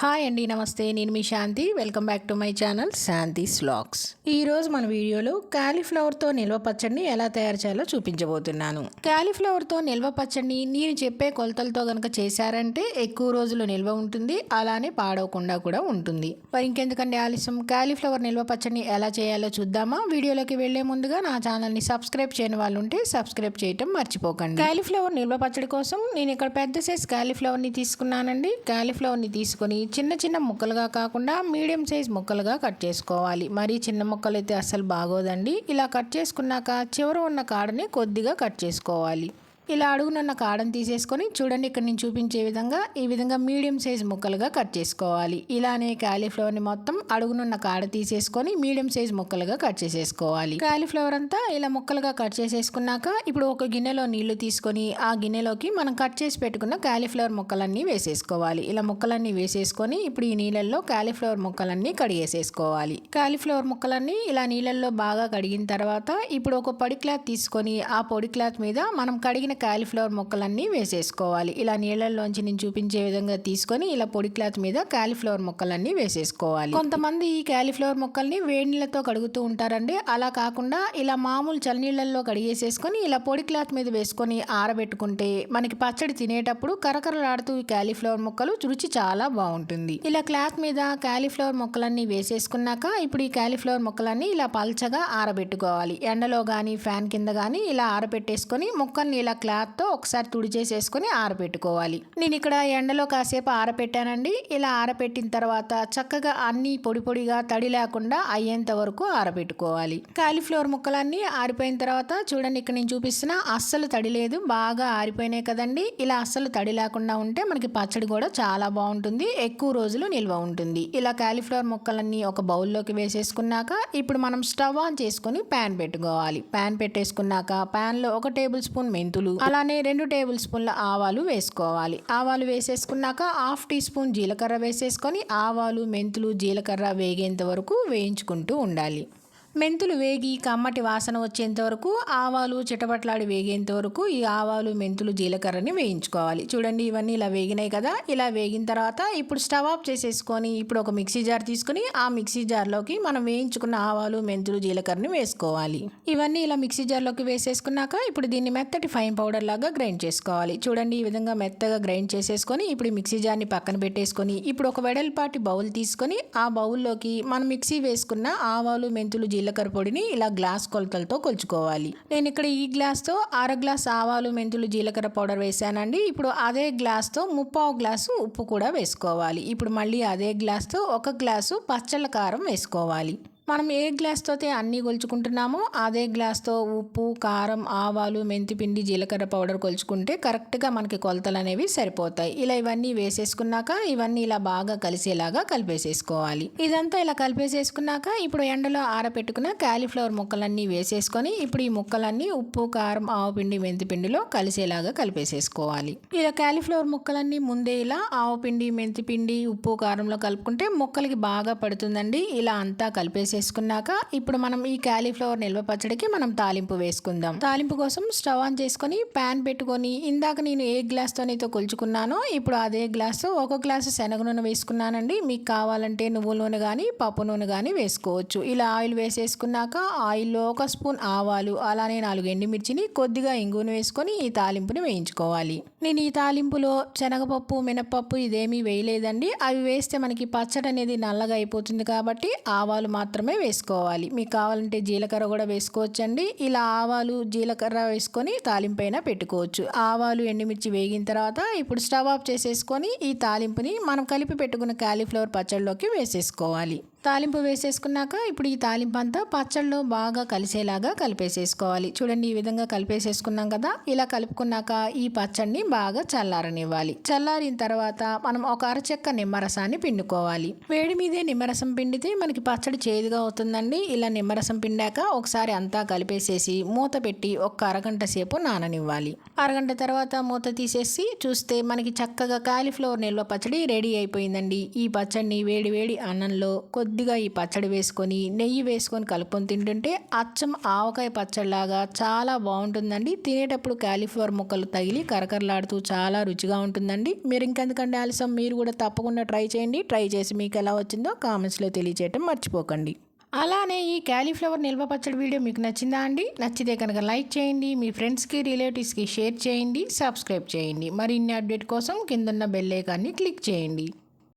Hi అండి నమస్తే. నేను మీ Shanti. Welcome back to my channel Shanti vlogs ఈరోజు మన వీడియోలో క్యాలీఫ్లవర్తో నిల్వ పచ్చడిని ఎలా తయారు చేయాలో చూపించబోతున్నాను. క్యాలీఫ్లవర్తో నిల్వ పచ్చడిని నేను చెప్పే కొలతలతో కనుక చేశారంటే ఎక్కువ రోజులు నిల్వ ఉంటుంది అలానే పాడవకుండా కూడా ఉంటుంది. మరి ఇంకెందుకంటే ఆలస్యం? క్యాలీఫ్లవర్ నిల్వ పచ్చడిని ఎలా చేయాలో చూద్దామా? వీడియోలోకి వెళ్ళే ముందుగా నా ఛానల్ని సబ్స్క్రైబ్ చేయని వాళ్ళు ఉంటే సబ్స్క్రైబ్ చేయటం మర్చిపోకండి. క్యాలీఫ్లవర్ నిల్వ పచ్చడి కోసం నేను ఇక్కడ పెద్ద సైజ్ క్యాలీఫ్లవర్ని తీసుకున్నానండి. క్యాలీఫ్లవర్ని తీసుకొని చిన్న చిన్న ముక్కలుగా కాకుండా మీడియం సైజ్ ముక్కలుగా కట్ చేసుకోవాలి. మరీ చిన్న ముక్కలు అయితే అస్సలు బాగోదండి. ఇలా కట్ చేసుకున్నాక చివర ఉన్న కాడని కొద్దిగా కట్ చేసుకోవాలి. ఇలా అడుగునున్న కాడను తీసేసుకొని చూడండి ఇక్కడ నేను చూపించే విధంగా ఈ విధంగా మీడియం సైజ్ ముక్కలుగా కట్ చేసుకోవాలి. ఇలానే కాలీఫ్లవర్ని మొత్తం అడుగునున్న కాడ తీసేసుకొని మీడియం సైజ్ ముక్కలుగా కట్ చేసేసుకోవాలి. కాలీఫ్లవర్ అంతా ఇలా ముక్కలుగా కట్ చేసేసుకున్నాక ఇప్పుడు ఒక గిన్నెలో నీళ్ళు తీసుకొని ఆ గిన్నెలోకి మనం కట్ చేసి పెట్టుకున్న కాలీఫ్లవర్ ముక్కలన్నీ వేసేసుకోవాలి. ఇలా ముక్కలన్నీ వేసేసుకొని ఇప్పుడు ఈ నీళ్ళల్లో కాలీఫ్లవర్ ముక్కలన్నీ కడిగేసేసుకోవాలి. కాలీఫ్లవర్ ముక్కలన్నీ ఇలా నీళ్ళల్లో బాగా కడిగిన తర్వాత ఇప్పుడు ఒక పొడి క్లాత్ తీసుకొని ఆ పొడి క్లాత్ మీద మనం కడిగిన కాలీఫ్లవర్ ముక్కలన్నీ వేసేసుకోవాలి. ఇలా నీళ్ళల్లోంచి నేను చూపించే విధంగా తీసుకొని ఇలా పొడి క్లాత్ మీద కాలీఫ్లవర్ ముక్కలన్నీ వేసేసుకోవాలి. కొంతమంది ఈ కాలీఫ్లవర్ ముక్కల్ని వేడి నీళ్ళతో కడుగుతూ ఉంటారండి. అలా కాకుండా ఇలా మామూలు చల్లనీళ్ళల్లో కడిగేసేసుకొని ఇలా పొడి క్లాత్ మీద వేసుకొని ఆరబెట్టుకుంటే మనకి పచ్చడి తినేటప్పుడు కరకరలాడుతూ ఈ కాలీఫ్లవర్ ముక్కలు రుచి చాలా బాగుంటుంది. ఇలా క్లాత్ మీద కాలీఫ్లవర్ ముక్కలన్నీ వేసేసుకున్నాక ఇప్పుడు ఈ కాలీఫ్లవర్ ముక్కలన్నీ ఇలా పల్చగా ఆరబెట్టుకోవాలి. ఎండలో కానీ ఫ్యాన్ కింద కానీ ఇలా ఆరబెట్టేసుకొని ముక్కల్ని ఇలా క్లాత్తో ఒకసారి తుడిచేసేసుకొని ఆరబెట్టుకోవాలి. నేను ఇక్కడ ఎండలో కాసేపు ఆరబెట్టానండి ఇలా ఆరబెట్టిన తర్వాత చక్కగా అన్ని పొడి పొడిగా తడి లేకుండా అయ్యేంత వరకు ఆరబెట్టుకోవాలి. కాలీఫ్లవర్ ముక్కలన్నీ ఆరిపోయిన తర్వాత చూడండి ఇక్కడ నేను చూపిస్తున్న అస్సలు తడి లేదు బాగా ఆరిపోయినాయి కదండి. ఇలా అస్సలు తడి లేకుండా ఉంటే మనకి పచ్చడి కూడా చాలా బాగుంటుంది ఎక్కువ రోజులు నిల్వ ఉంటుంది. ఇలా కాలీఫ్లవర్ ముక్కలన్నీ ఒక బౌల్లోకి వేసేసుకున్నాక ఇప్పుడు మనం స్టవ్ ఆన్ చేసుకొని ప్యాన్ పెట్టుకోవాలి. ప్యాన్ పెట్టేసుకున్నాక ప్యాన్లో ఒక టేబుల్ స్పూన్ మెంతులు అలానే రెండు టేబుల్ స్పూన్ల ఆవాలు వేసుకోవాలి. ఆవాలు వేసేసుకున్నాక హాఫ్ టీ స్పూన్ జీలకర్ర వేసేసుకొని ఆవాలు మెంతులు జీలకర్ర వేగేంత వరకు వేయించుకుంటూ ఉండాలి. మెంతులు వేగి కమ్మటి వాసన వచ్చేంత వరకు ఆవాలు చిటపట్లాడి వేగేంత వరకు ఈ ఆవాలు మెంతులు జీలకర్రని వేయించుకోవాలి. చూడండి ఇవన్నీ ఇలా వేగినాయి కదా. ఇలా వేగిన తర్వాత ఇప్పుడు స్టవ్ ఆఫ్ చేసేసుకొని ఇప్పుడు ఒక మిక్సీ జార్ తీసుకుని ఆ మిక్సీ జార్లోకి మనం వేయించుకున్న ఆవాలు మెంతులు జీలకర్రని వేసుకోవాలి. ఇవన్నీ ఇలా మిక్సీ జార్లోకి వేసేసుకున్నాక ఇప్పుడు దీన్ని మెత్తటి ఫైన్ పౌడర్ లాగా గ్రైండ్ చేసుకోవాలి. చూడండి ఈ విధంగా మెత్తగా గ్రైండ్ చేసేసుకొని ఇప్పుడు మిక్సీ జార్ని పక్కన పెట్టేసుకొని ఇప్పుడు ఒక వెడల్పాటి బౌల్ తీసుకొని ఆ బౌల్లోకి మనం మిక్సీ వేసుకున్న ఆవాలు మెంతులు జీలకర్ర జీలకర్ర పొడిని ఇలా గ్లాస్ కొలతలతో కొలుచుకోవాలి. నేను ఇక్కడ ఈ గ్లాస్తో అర గ్లాస్ ఆవాలు మెంతులు జీలకర్ర పౌడర్ వేసానండి. ఇప్పుడు అదే గ్లాస్తో ముప్పావు గ్లాసు ఉప్పు కూడా వేసుకోవాలి. ఇప్పుడు మళ్ళీ అదే గ్లాస్తో ఒక గ్లాసు పచ్చళ్ళ కారం వేసుకోవాలి. మనం ఏ గ్లాస్తో అయితే అన్నీ కొలుచుకుంటున్నామో అదే గ్లాస్తో ఉప్పు కారం ఆవాలు మెంతిపిండి జీలకర్ర పౌడర్ కొలుచుకుంటే కరెక్ట్గా మనకి కొలతలు అనేవి సరిపోతాయి. ఇలా ఇవన్నీ వేసేసుకున్నాక ఇవన్నీ ఇలా బాగా కలిసేలాగా కలిపేసేసుకోవాలి. ఇదంతా ఇలా కలిపేసేసుకున్నాక ఇప్పుడు ఎండలో ఆరపెట్టుకున్న క్యాలీఫ్లవర్ ముక్కలన్నీ వేసేసుకొని ఇప్పుడు ఈ ముక్కలన్నీ ఉప్పు కారం ఆవు పిండి మెంతిపిండిలో కలిసేలాగా కలిపేసేసుకోవాలి. ఇలా క్యాలీఫ్లవర్ ముక్కలన్నీ ముందే ఇలా ఆవు పిండి మెంతిపిండి ఉప్పు కారంలో కలుపుకుంటే ముక్కలకి బాగా పడుతుందండి. ఇలా అంతా కలిపేసి వేసేసుకున్నాక ఇప్పుడు మనం ఈ క్యాలీఫ్లవర్ నిల్వ పచ్చడికి మనం తాలింపు వేసుకుందాం. తాలింపు కోసం స్టవ్ ఆన్ చేసుకొని ప్యాన్ పెట్టుకొని ఇందాక నేను ఏ గ్లాస్తో నీతో కొలుచుకున్నానో ఇప్పుడు అదే గ్లాసు ఒక గ్లాసు శనగ నూనె వేసుకున్నానండి. మీకు కావాలంటే నువ్వుల నూనె కానీ పప్పు నూనె కానీ వేసుకోవచ్చు. ఇలా ఆయిల్ వేసేసుకున్నాక ఆయిల్లో ఒక స్పూన్ ఆవాలు అలానే నాలుగు ఎండుమిర్చిని కొద్దిగా ఇంగును వేసుకొని ఈ తాలింపుని వేయించుకోవాలి. నేను ఈ తాలింపులో శనగపప్పు మినపప్పు ఇదేమీ వేయలేదండి. అవి వేస్తే మనకి పచ్చడి అనేది నల్లగా అయిపోతుంది కాబట్టి ఆవాలు మాత్రమే వేసుకోవాలి. మీకు కావాలంటే జీలకర్ర కూడా వేసుకోవచ్చండి. ఇలా ఆవాలు జీలకర్ర వేసుకొని తాలింపైన పెట్టుకోవచ్చు. ఆవాలు ఎండుమిర్చి వేగిన తర్వాత ఇప్పుడు స్టవ్ ఆఫ్ చేసేసుకొని ఈ తాలింపుని మనం కలిపి పెట్టుకున్న కాలీఫ్లవర్ పచ్చడిలోకి వేసేసుకోవాలి. తాలింపు వేసేసుకున్నాక ఇప్పుడు ఈ తాలింపు అంతా పచ్చళ్ళు బాగా కలిసేలాగా కలిపేసేసుకోవాలి. చూడండి ఈ విధంగా కలిపేసేసుకున్నాం కదా. ఇలా కలుపుకున్నాక ఈ పచ్చడిని బాగా చల్లారనివ్వాలి. చల్లారిన తర్వాత మనం ఒక అరచెక్క నిమ్మరసాన్ని పిండుకోవాలి. వేడి మీదే నిమ్మరసం పిండితే మనకి పచ్చడి చేదుగా అవుతుందండి. ఇలా నిమ్మరసం పిండాక ఒకసారి అంతా కలిపేసేసి మూత పెట్టి ఒక్క అరగంట సేపు నాననివ్వాలి. అరగంట తర్వాత మూత తీసేసి చూస్తే మనకి చక్కగా కాలీఫ్లవర్ నిల్వ పచ్చడి రెడీ అయిపోయిందండి. ఈ పచ్చడిని వేడి వేడి అన్నంలో కొద్ది కొద్దిగా ఈ పచ్చడి వేసుకొని నెయ్యి వేసుకొని కలుపుకొని తింటుంటే అచ్చం ఆవకాయ పచ్చడిలాగా చాలా బాగుంటుందండి. తినేటప్పుడు క్యాలీఫ్లవర్ ముక్కలు తగిలి కరకరలాడుతూ చాలా రుచిగా ఉంటుందండి. మీరు ఇంకెందుకంటే ఆలస్యం? మీరు కూడా తప్పకుండా ట్రై చేయండి. ట్రై చేసి మీకు ఎలా వచ్చిందో కామెంట్స్లో తెలియచేయటం మర్చిపోకండి. అలానే ఈ క్యాలీఫ్లవర్ నిల్వ పచ్చడి వీడియో మీకు నచ్చిందా అండి? నచ్చితే కనుక లైక్ చేయండి. మీ ఫ్రెండ్స్కి రిలేటివ్స్కి షేర్ చేయండి. సబ్స్క్రైబ్ చేయండి. మరిన్ని అప్డేట్ కోసం కిందన్న బెల్ ఐకాన్ని క్లిక్ చేయండి.